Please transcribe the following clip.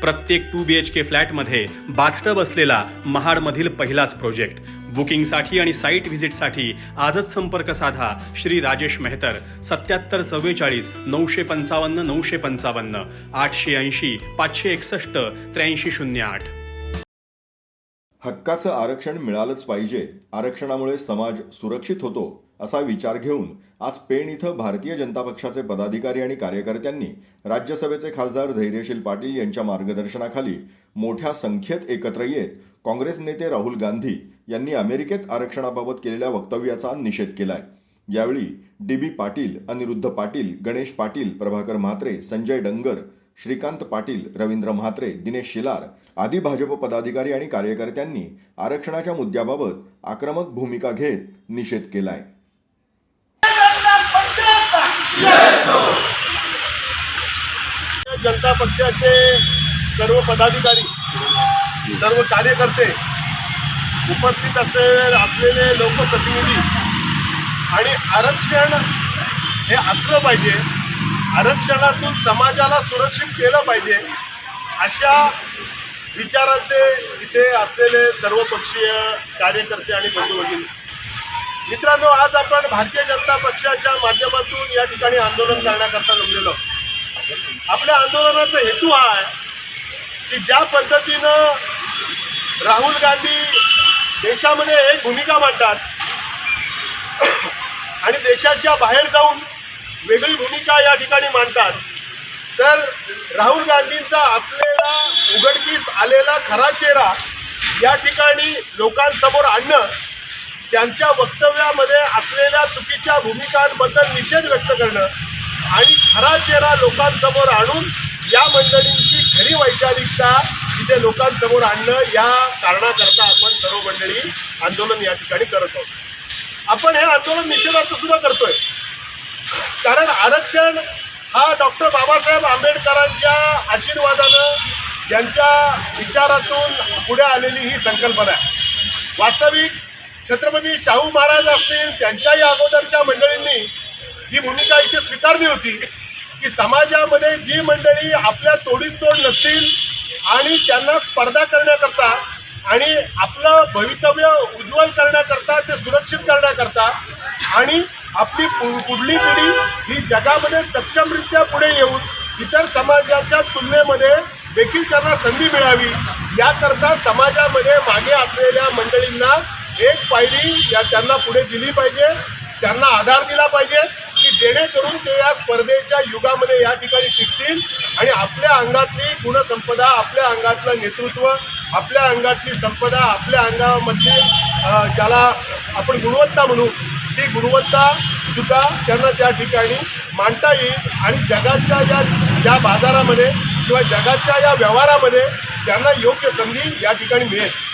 प्रत्येक to B H के फ्लॅटमध्ये bathtub असलेला महाडमधील पहिलाच प्रोजेक्ट. बुकिंगसाठी आणि साईट व्हिजिटसाठी आजच संपर्क साधा श्री राजेश मेहतर. सत्याहत्तर चव्वेचाळीस नऊशे पंचावन्न नऊशे पंचावन्न आठशे ऐंशी पाचशे एकसष्ट त्र्याऐंशी शून्य आठ. हक्काचं आरक्षण मिळालंच पाहिजे. आरक्षणामुळे समाज सुरक्षित होतो असा विचार घेऊन आज पेण इथं भारतीय जनता पक्षाचे पदाधिकारी आणि कार्यकर्त्यांनी राज्यसभेचे खासदार धैर्यशील पाटील यांच्या मार्गदर्शनाखाली मोठ्या संख्येत एकत्र येत काँग्रेस नेते राहुल गांधी यांनी अमेरिकेत आरक्षणाबाबत केलेल्या वक्तव्याचा निषेध केलाय. यावेळी डी बी पाटील अनिरुद्ध पाटील गणेश पाटील प्रभाकर म्हात्रे संजय डंगर श्रीकांत पाटील रवींद्र म्हात्रे दिनेश शिलार आदी भाजप पदाधिकारी आणि कार्यकर्त्यांनी आरक्षणाच्या मुद्द्याबाबत आक्रमक भूमिका घेत निषेध केलाय. जनता पक्षाचे सर्व पदाधिकारी सर्व कार्यकर्ते उपस्थित असे असलेले लोकप्रतिनिधी आणि आरक्षण हे असलं पाहिजे. आरक्षणातून समाजाला सुरक्षित केलं पाहिजे. अशा विचाराचे इथे असलेले सर्वपक्षीय कार्यकर्ते आणि बंधूभगिनी. मित्रांनो आज आपण भारतीय जनता पक्षाच्या माध्यमातून या ठिकाणी आंदोलन करण्याकरता जमलेलो आपल्या आंदोलनाचा हेतू हा आहे की ज्या पद्धतीनं राहुल गांधी देशामध्ये एक भूमिका मांडतात आणि देशाच्या बाहेर जाऊन वेगळी भूमिका या ठिकाणी मांडतात. तर राहुल गांधींचा असलेला उघडकीस आलेला खरा चेहरा या ठिकाणी लोकांसमोर आणणं त्यांच्या वक्तव्यामध्ये असलेल्या चुकीच्या भूमिकांबद्दल निषेध व्यक्त करणं आणि खरा चेहरा लोकांसमोर आणून या मंडळींची खरी वैचारिकता तिथे लोकांसमोर आणणं या कारणाकरता आपण सर्व मंडळी आंदोलन या ठिकाणी करत आहोत. आपण हे आंदोलन निषेधाचं सुद्धा करतोय. कारण आरक्षण हा डॉक्टर बाबासाहेब आंबेडकरांच्या आशीर्वादानं त्यांच्या विचारातून पुढे आलेली ही संकल्पना आहे. वास्तविक छत्रपती शाहू महाराज असतील त्यांच्याही अगोदरच्या मंडळींनी ही भूमिका इथे स्वीकारली होती की समाजामध्ये जी मंडळी आपल्या तोडीस तोड नसतील आणि त्यांना स्पर्धा करण्याकरता आणि आपलं भवितव्य उज्ज्वल करण्याकरता ते सुरक्षित करण्याकरता आणि आपली पुढली पिढी ही जगामध्ये सक्षमरित्या पुढे येऊन इतर समाजाच्या तुलनेमध्ये देखील त्यांना संधी मिळावी याकरता समाजामध्ये मागे असलेल्या मंडळींना एक पायरी या त्यांना पुढे दिली पाहिजे त्यांना आधार दिला पाहिजे की जेणेकरून ते या स्पर्धेच्या युगामध्ये या ठिकाणी टिकतील आणि आपल्या अंगातली गुणसंपदा आपल्या अंगातलं नेतृत्व आपल्या अंगातली संपदा आपल्या अंगामधली ज्याला आपण गुणवत्ता म्हणू. ती गुणवत्ता सुद्धा त्यांना त्या ठिकाणी मांडता येईल आणि जगाच्या या या बाजारामध्ये किंवा जगाच्या या व्यवहारामध्ये त्यांना योग्य संधी या ठिकाणी मिळेल.